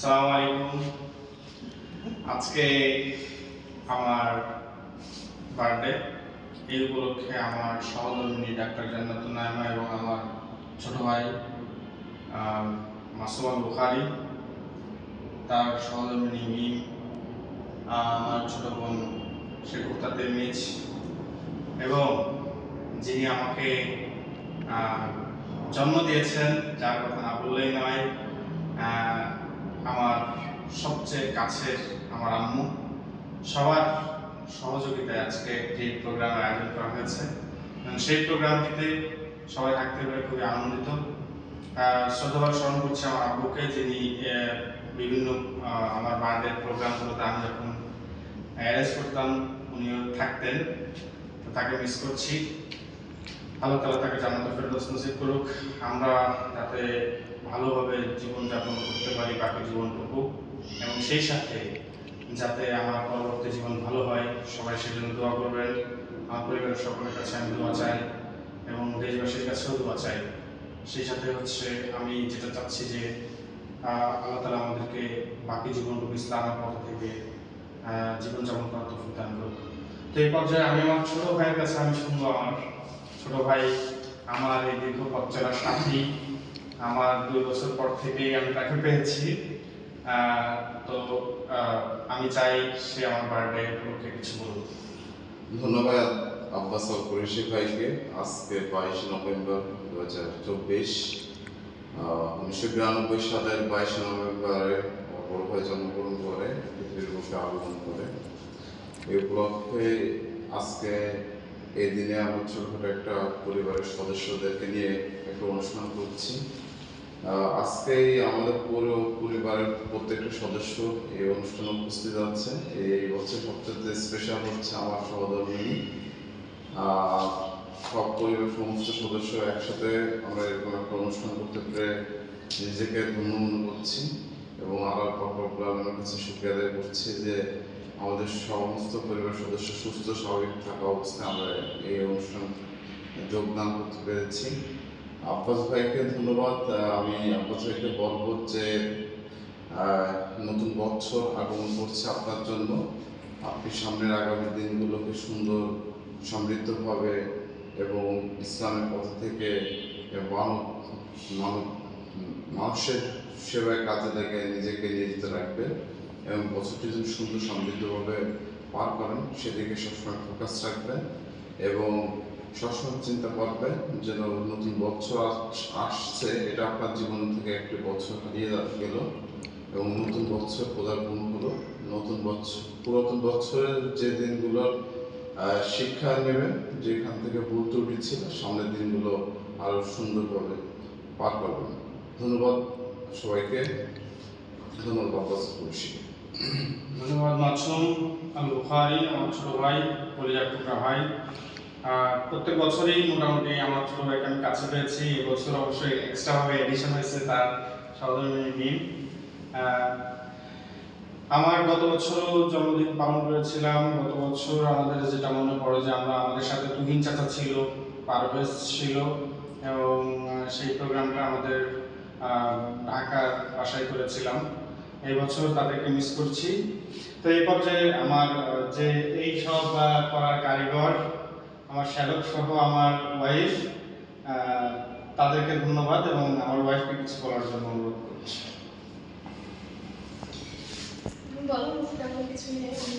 সালাম আলাইকুম। আজকে আমার বার্থডে। এই উপলক্ষে আমার সহধর্মিনী ডাক্তার জান্নাতুল নাইমা এবং আমার ছোট ভাই মাসুম আল বুখারি, তার সহধর্মিনী মিম আমার ছোট বোন শেখুতা তেমিজ এবং যিনি আমাকে জন্ম দিয়েছেন, যার কথা না বললেই নয় আমার সবচেয়ে কাছের আমার আম্মু। সবার সহযোগিতায় আজকে একটি প্রোগ্রামের আয়োজন করা হয়েছে। এবং সেই প্রোগ্রামটিতে সবাই থাকতে পেরে খুবই আনন্দিত। শ্রদ্ধাভাবে স্মরণ করছি আমার আব্বুকে, যিনি বিভিন্ন আমার বার্থডে প্রোগ্রামগুলোতে আমি যখন অ্যারেঞ্জ করতাম, উনিও থাকতেন। তো তাকে মিস করছি। আল্লাহ তালা তাকে জানাতে ফেরদৌস নসিব করুক। আমরা যাতে ভালোভাবে জীবনযাপন করতে পারি বাকি জীবনটুকু। এবং সেই সাথে যাতে আমার পরবর্তী জীবন ভালো হয়, সবাই সেজন্য দোয়া করবেন। আমার পরিবারের সকলের কাছে আমি দোয়া চাই এবং দেশবাসীর কাছেও দোয়া চাই। সেই সাথে হচ্ছে আমি যেটা চাচ্ছি যে আল্লাহ তালা আমাদেরকে বাকি জীবনটুকু ইসলামের পথ থেকে জীবনযাপন করার তৌফিক দান করুক। তো এই পর্যায়ে আমি আমার ছোট ভাইয়ের কাছে আমি শুনব আমার ছোট ভাই, আমার এই দীর্ঘ পথ চলার সাথী। আমার দুই বছর পর থেকেই আমি তাকে পেয়েছি। তো আমি চাই সে আমার বার্থডে উপলক্ষে কিছু বলুক। ধন্যবাদ আব্বাস কুরেশি ভাইকে। আজকে বাইশে নভেম্বর দু হাজার চব্বিশ উনিশশো বিরানব্বই সালের বাইশে নভেম্বরে বড় ভাই জন্মগ্রহণ করে, পৃথিবীর আগমন করে। এই উপলক্ষে আজকে এই দিনে আমার ছোটখাটো একটা পরিবারের সদস্যদেরকে নিয়ে একটা অনুষ্ঠান করছি। আহ, আজকেই আমাদের পুরো পরিবারের প্রত্যেকটা সদস্য এই অনুষ্ঠানে উপস্থিত আছে এই বছর সবচেয়ে স্পেশাল হচ্ছে আমার সহধর্মিনী। সব পরিবার সমস্ত সদস্য একসাথে আমরা এরকম একটা অনুষ্ঠান করতে পেরে নিজেকে ধন্য মনে করছি এবং আল্লাহ প্রবলেমের কাছে শুক্রিয়া আদায় করছি যে আমাদের সমস্ত পরিবার সদস্য সুস্থ স্বাভাবিক থাকা অবস্থায় আমরা এই অনুষ্ঠান যোগদান করতে পেরেছি। আব্বাস ভাইকে ধন্যবাদ। আমি আব্বাস ভাইকে বলব যে নতুন বছর আগমন করছে আপনার জন্য। আপনি সামনের আগামী দিনগুলোকে সুন্দর, সমৃদ্ধভাবে এবং ইসলামের পথ থেকে মানব মানব, মানুষের সেবায় কাজে লেগে নিজেকে নিয়োজিত রাখবে এবং বছরটি যদি সুন্দর, সমৃদ্ধভাবে পার করেন, সেদিকে সবসময় ফোকাস রাখবেন এবং সবসময় চিন্তা করবেন যেন নতুন বছর আস- আসছে, এটা আপনার জীবন থেকে একটি বছর হারিয়ে গেল এবং নতুন বছর পদার্পণ হলো। নতুন বছর, পুরাতন বছরের যে দিনগুলোর শিক্ষা নেবেন যেখান থেকে ভুল ত্রুটি ছিল সামনের দিনগুলো আরও সুন্দরভাবে পার করবেন। ধন্যবাদ সবাইকে। ধন্যবাদ আব্বাস ধন্যবাদ মাসুম আল বুখারি, আমার ছোট ভাই টুকরা ভাই। প্রত্যেক বছরই মোটামুটি আমার ছোট ভাইকে আমি কাছে পেয়েছি, এবছর অবশ্যই এক্সট্রাভাবে এডিশন হয়েছে তার সহধর্মিনী দিন আমার গত বছরও জন্মদিন পালন করেছিলাম। গত বছর আমাদের যেটা মনে পড়ে যে আমরা আমাদের সাথে তুহিন চাচা ছিল, পারভেজ ছিল এবং সেই প্রোগ্রামটা আমাদের ঢাকার বাসায় করেছিলাম। এই বছর তাদেরকে মিস করছি। তো এই পর্যায়ে আমার যে এই সব করার কারিগর আমার শ্যালক সহ আমার ওয়াইফ তাদেরকে ধন্যবাদ এবং আমার ওয়াইফকে কিছু বলার জন্য অনুরোধ করছি। কিছু নেই আমি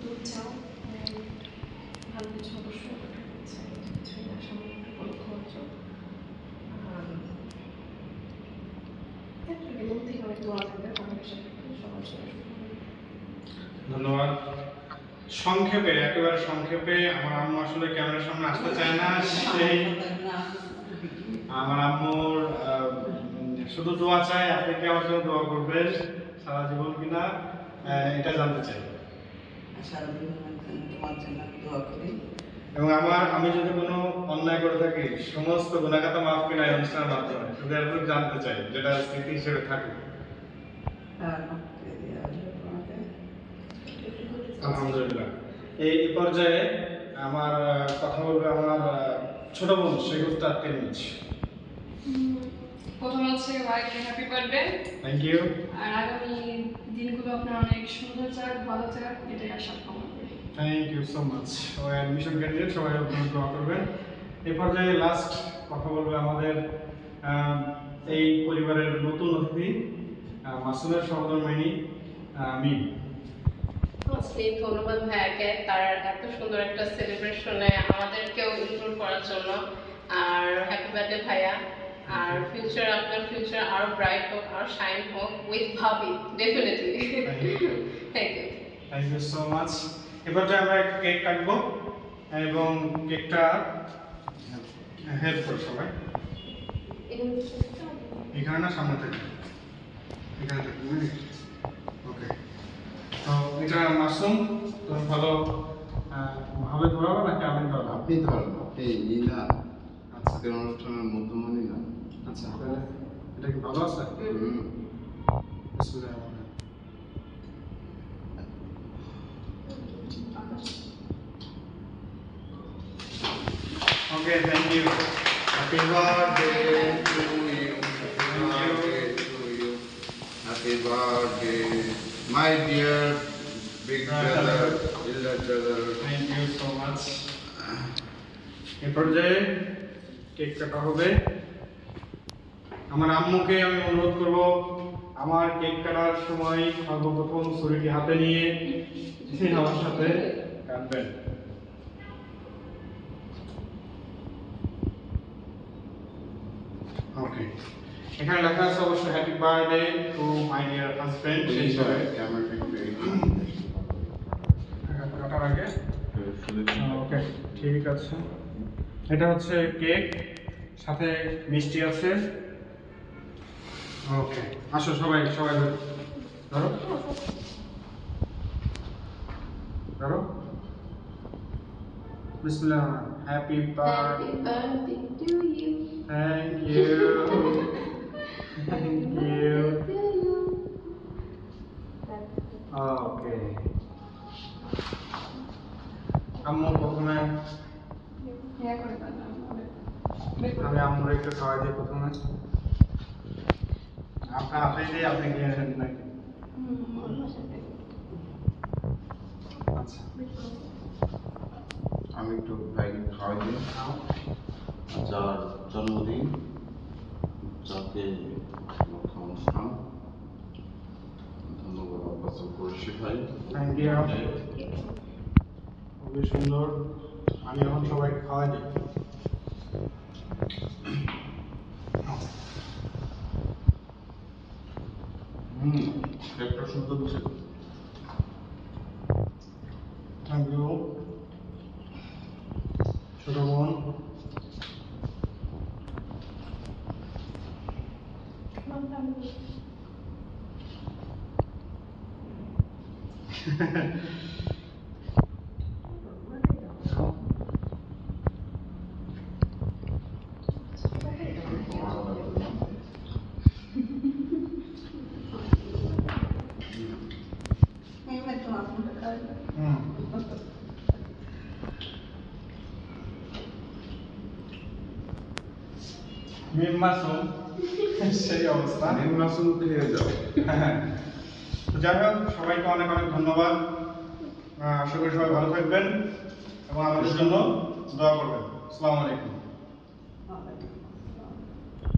দুধ চাও? উম, ভালো কিছু অবশ্যই কিছুই না সামনে উপলক্ষ হচ্ছে। মন ধন্যবাদ। সংক্ষেপে একেবারে সংক্ষেপে আমার আম্মু আসলে ক্যামেরার সামনে আসতে চায় না সেই আমার আম্মুর শুধু দোয়া চাই আপনি কি আমার জন্য দোয়া করবেন সারা জীবন কিনা? এটা জানতে চাই। করি। এবং আমার আমি যদি কোনো অন্যায় করে থাকি সমস্ত গুণাগাতা মাফ কিনা এই অনুষ্ঠানের মাধ্যমে শুধু জানতে চাই যেটা স্মৃতি হিসেবে থাকুক আর আমাকে দিয়ে আসবে তোমাকে আলহামদুলিল্লাহ। এই পর্যায়ে আমার কথা বলবে আমার ছোট বোন শেখ টেনিস উম, প্রথম হচ্ছে হ্যাপি বার্থডে থ্যাংক ইউ আর আগামী দিনগুলো আপনার অনেক সুন্দর যাক ভালো যাক এটাই আশা কামনা করি। থ্যাংক ইউ সো মাচ ও অ্যাডমিশন ক্যান্ডিডেট সবাই আপনারা দোয়া করবেন। এই পর্যায়ে লাস্ট কথা বলবে আমাদের এই পরিবারের নতুন অতিথি মাসুমের সহধর্মিনী মিম। ফার্স্টলি ধন্যবাদ ভাইয়াকে তার এত সুন্দর একটা সেলিব্রেশনে আমাদেরকেও ইনক্লুড করার জন্য। আর হ্যাপি বার্থডে ভাইয়া। আর ফিউচার আপনার ফিউচার আরও ব্রাইট হোক আর শাইন হোক উইথ ভাবি definitely thank you thank you so much এবার যে আমরা একটা কেক কাটবো এবং কেকটা হেল্প করো সবাই। এখানে না সামনে থেকে। এখানে থেকে ওকে তো এটা মাশরুম তুমি ভালো ভাবে ধরাবো নাকি আমি ধরাবো আপনি ধরেন আপনি ই না আচ্ছা আজকের অনুষ্ঠানের মধ্যমণি না আচ্ছা তাহলে এটা কি ভালো আছে। Okay, thank you. Happy birthday to you. Happy birthday to you. Happy birthday, my dear big brother, elder brother. Thank you so much. পর্যায়ে কেক কাটা হবে আমার আম্মুকে আমি অনুরোধ করব আমার কেক কাটার সময় সর্বপ্রথম ছুরিটি হাতে নিয়ে আমার সাথে কাটবেন ওকে এখানে লেখা আছে অবশ্য happy birthday to my dear husband সেই হিসাবে কাটার আগে। ওকে ঠিক আছে। এটা হচ্ছে কেক সাথে মিষ্টি আছে। ওকে আসো সবাই সবাই ধরো। ধরো। বিসমিল্লাহ happy birthday birthday to you thank you thank you okay আম্মু প্রথমে আমি আম্মুর একটু খাওয়াই দিই প্রথমে আপনার আপনি দিয়ে আপনি গিয়ে নেন নাকি আমি একটু ভাইকে খাওয়াই দিই। যার জন্মদিন যাকে লক্ষ্য অনুষ্ঠান ধন্যবাদ আব্বাস পরিষদ ভাই। থ্যাংক ইউ খুবই সুন্দর। আমি এখন সবাইকে খাওয়াই দিই। হুম একটা সুন্দর ছিল থ্যাংক ইউ ছোট বোন। হুম মিম মাসুম সেই অবস্থা নিম মাসুল খেয়ে যাও তো যাই হোক, সবাইকে অনেক অনেক ধন্যবাদ। আশা করি সবাই ভালো থাকবেন এবং আমাদের জন্য দোয়া করবেন। আসসালামু আলাইকুম।